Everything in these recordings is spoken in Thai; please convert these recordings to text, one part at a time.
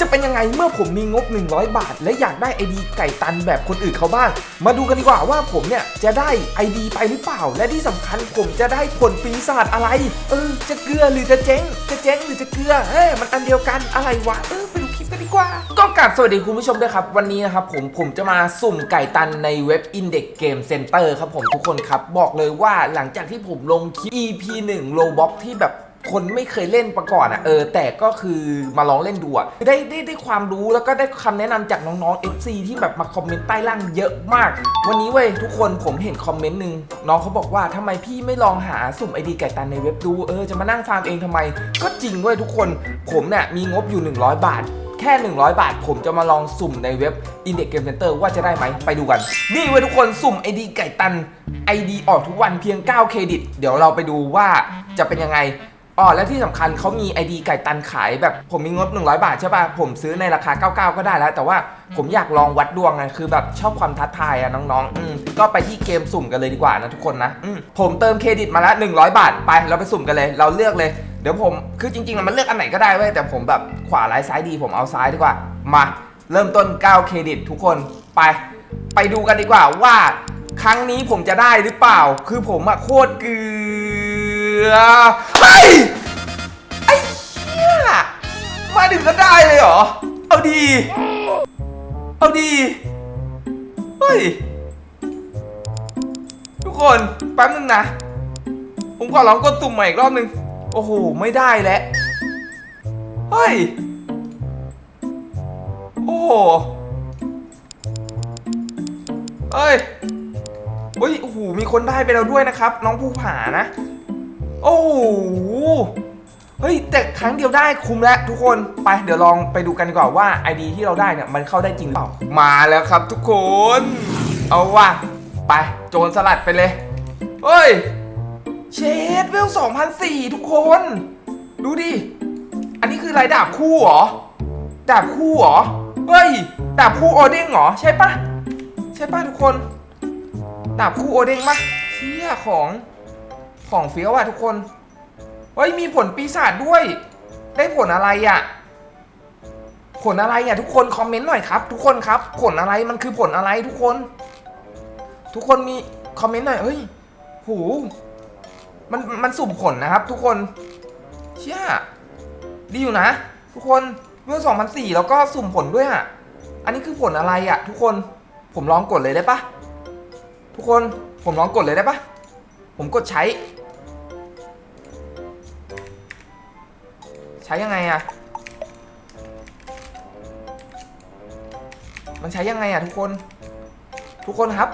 จะเป็นยังไงเมื่อผมมีงบ 100 บาท และอยากได้ไอดีไก่ตันแบบคนอื่นเขาบ้าง มาดูกันดีกว่าว่าผมเนี่ยจะได้ไอดีไปหรือเปล่า และที่สำคัญผมจะได้ผลปีศาจอะไร เออ จะเกลือหรือจะเจ๊ง จะเจ๊งหรือจะเกลือ เฮ้ยมันอันเดียวกันอะไรวะ เออไปดูคลิปกันดีกว่า ก็กราบสวัสดีคุณผู้ชมด้วยครับ วันนี้นะครับผมผมจะมาสุ่มไก่ตันในเว็บ Index Game Center ครับผมทุกคนครับบอกเลยว่าหลังจากที่ผมลงคลิป EP 1 Roblox ที่แบบ คนไม่เคยเล่นมาก่อนอะเออแต่ก็คือมาลองเล่นดูอะได้ได้ได้ความรู้แล้วก็ได้คำแนะนำจากน้องๆ FC ที่แบบมาคอมเมนต์ใต้ล่างเยอะมาก วันนี้เว้ยทุกคนผมเห็นคอมเมนต์หนึ่งน้องเขาบอกว่าทำไมพี่ไม่ลองหาสุ่มไอดีไก่ตันในเว็บดูเออจะมานั่งฟาร์มเองทำไม ก็จริงเว้ยทุกคนผมเนี่ยมีงบอยู่ 100 บาท แค่ 100 บาท ผมจะมาลองสุ่มในเว็บ Index Game Center ว่าจะได้ไหมไปดูกัน นี่เว้ยทุกคนสุ่ม ID ไก่ตัน ID ออกทุกวันเพียง 9 เครดิต เดี๋ยวเราไปดูว่าจะเป็นยังไง อ๋อและที่สำคัญเขามี ID ไก่ตันขายแบบผมมีงบ 100 บาทใช่ป่ะผมซื้อในราคา 99 ก็ได้แล้ว แต่ว่าผมอยากลองวัดดวงไงคือแบบชอบความท้าทายอะน้องๆอืมก็ไปที่เกมสุ่มกันเลยดีกว่านะทุกคนนะอืมผมเติมเครดิตมาแล้ว100 บาทไปเราไปสุ่มกันเลย เราเลือกเลย เดี๋ยวผมคือจริงๆอะมันเลือกอันไหนก็ได้เว้ยแต่ผมแบบขวาร้ายซ้ายดีผมเอาซ้ายดีกว่ามาเริ่มต้น9เครดิตทุกคนไป ไปดูกันดีกว่าว่า ครั้งนี้ผมจะได้หรือเปล่า คือผมอะโคตรเกลือเฮ้ยไอ้เหี้ย มาถึงก็ได้เลยเหรอ เอาดี เอาดี เฮ้ย ทุกคนแป๊บนึงนะ ผมขอลองกดตุ่มใหม่อีกรอบนึง โอ้โห ไม่ได้แล้ว เฮ้ย โอ้โหเอ้ยเฮ้ย โอ้โห มีคนได้ไปแล้วด้วยนะครับ น้องภูผานะ โอ้โห เฮ้ยแต่ครั้งเดียวได้คุ้มแล้วทุกคนไปเดี๋ยวลองไปดูกันดีกว่าว่า ID ที่เราได้เนี่ยมันเข้าได้จริงหรือเปล่ามาแล้วครับทุกคน เอาว่ะไปโจรสลัดไปเลยเฮ้ยเชดเวล2004 ทุกคน ดูดิ อันนี้คือไรดาบคู่เหรอ ดาบคู่เหรอ เฮ้ย ดาบคู่โอเด้งเหรอ ใช่ปะใช่ป่ะทุกคน ดาบคู่โอเด้งปะเชี่ยของของเฟี้ยวอะทุกคน เฮ้ยมีผลปีศาจด้วย ได้ผลอะไรอะ ผลอะไรอะทุกคนคอมเมนต์หน่อยครับ ทุกคนครับ ผลอะไรมันคือผลอะไรทุกคน ทุกคนมีคอมเมนต์หน่อยเฮ้ยหูมันมันสุ่มผลนะครับ ทุกคนเชี่ยดีอยู่นะ ทุกคนเมื่อ2004แล้วก็สุ่มผลด้วยอะอันนี้คือผลอะไรอะ ทุกคนผมลองกดเลยได้ปะทุกคนผมลองกดเลยได้ปะผมกดใช้ ใช้ยังไงอะมันใช้ยังไงอะทุกคน ทุกคนครับ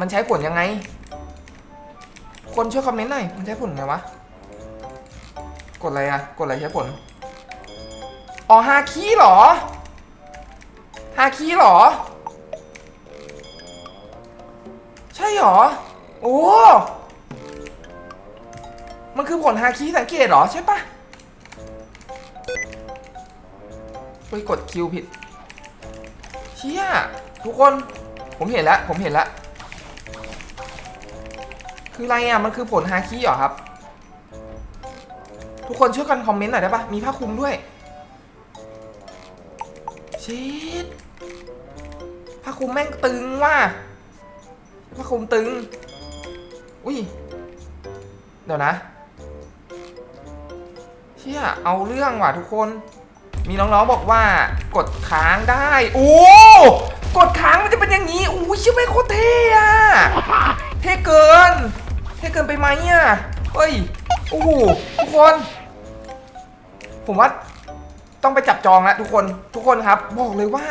มันใช้ผลยังไง ทุกคนช่วยคอมเมนต์หน่อย มันใช้ผลไงวะ กดอะไรอะกดอะไรใช้ผล อ๋อฮาคีเหรอฮาคีเหรอ ใช่เหรอ โอ้ มันคือผลฮาคีสังเกตเหรอใช่ปะ ไปกดคิวผิดเชี่ยทุกคนผมเห็นแล้วผมเห็นแล้วคืออะไรอะมันคือผลฮาคีเหรอครับ ทุกคนช่วยกันคอมเมนต์หน่อยได้ปะมีผ้าคลุมด้วยชิดผ้าคลุมแม่งตึงว่ะผ้าคลุมตึง อุ้ยเดี๋ยวนะเชี่ยเอาเรื่องว่ะทุกคน มีน้องๆบอกว่ากดค้างได้โอ้กดค้างมันจะเป็นอย่างนี้โอ้ยชื่อไม่โคตรเท่อะเท่เกินเท่เกินไปไหมอะเฮ้ยโอ้โหทุกคน ผมว่าต้องไปจับจองแล้วทุกคนทุกคนครับ บอกเลยว่า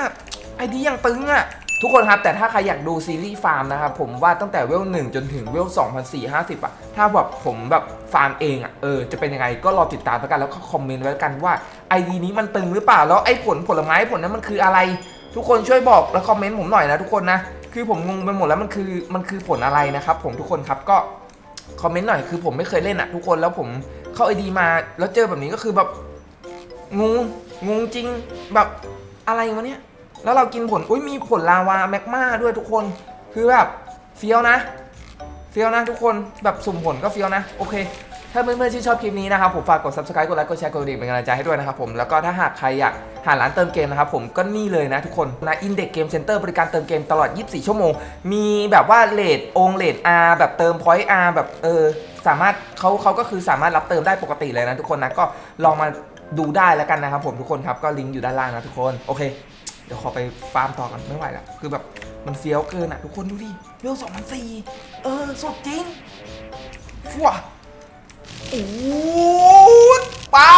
ไอดียังตึงอะ ทุกคนครับ แต่ถ้าใครอยากดูซีรีส์ฟาร์มนะครับ ผมว่าตั้งแต่เวล1จนถึงเวล2,450อะถ้าแบบผมแบบฟาร์มเองอะเออ จะเป็นยังไงก็รอติดตามแล้วกันแล้วก็คอมเมนต์ไว้แล้วกันว่าไอดีนี้มันตึงหรือเปล่า แล้วไอ้ผลผลไม้ผลนั้นมันคืออะไร ทุกคนช่วยบอกแล้วคอมเมนต์ผมหน่อยนะทุกคนนะ คือผมงงไปหมดแล้วมันคือมันคือผลอะไรนะครับผมทุกคนครับก็คอมเมนต์หน่อยคือผมไม่เคยเล่นอะทุกคนแล้วผมเข้าไอดีมาแล้วเจอแบบนี้ก็คือแบบงงงงจริงแบบอะไรวะเนี่ย แล้วเรากินผลอุ้ยมีผลลาวาแมกมาด้วยทุกคน คือแบบเฟี้ยวนะ เฟี้ยวนะทุกคนแบบสุ่มผลก็เฟี้ยวนะ โอเค ถ้าเพื่อนๆที่นชอบคลิปนี้นะครับผมฝากกด subscribe กดไลค์กดแชร์กดกระดิ่งเป็นกำลังใจให้ด้วยนะครับผมแล้วก็ถ้าหากใครอยากหาร้านเติมเกมนะครับผมก็นี่เลยนะทุกคนนะ Index Game Center บริการเติมเกมตลอด 24 ชั่วโมง มีแบบว่าเลทองเลท R แบบเติม point R แบบเออสามารถเขาเขาก็คือสามารถรับเติมได้ปกติเลยนะทุกคนนะก็ลองมาดูได้แล้วกันนะครับผมทุกคนครับก็ลิงก์อยู่ด้านล่างนะทุกคนโอเค เดี๋ยวขอไปฟาร์มต่อกันไม่ไหวละคือแบบมันเฟี้ยวเกินอะทุกคนดูดิเวลสองพันสี่เออสุดจริงฟัวโอ้ป้า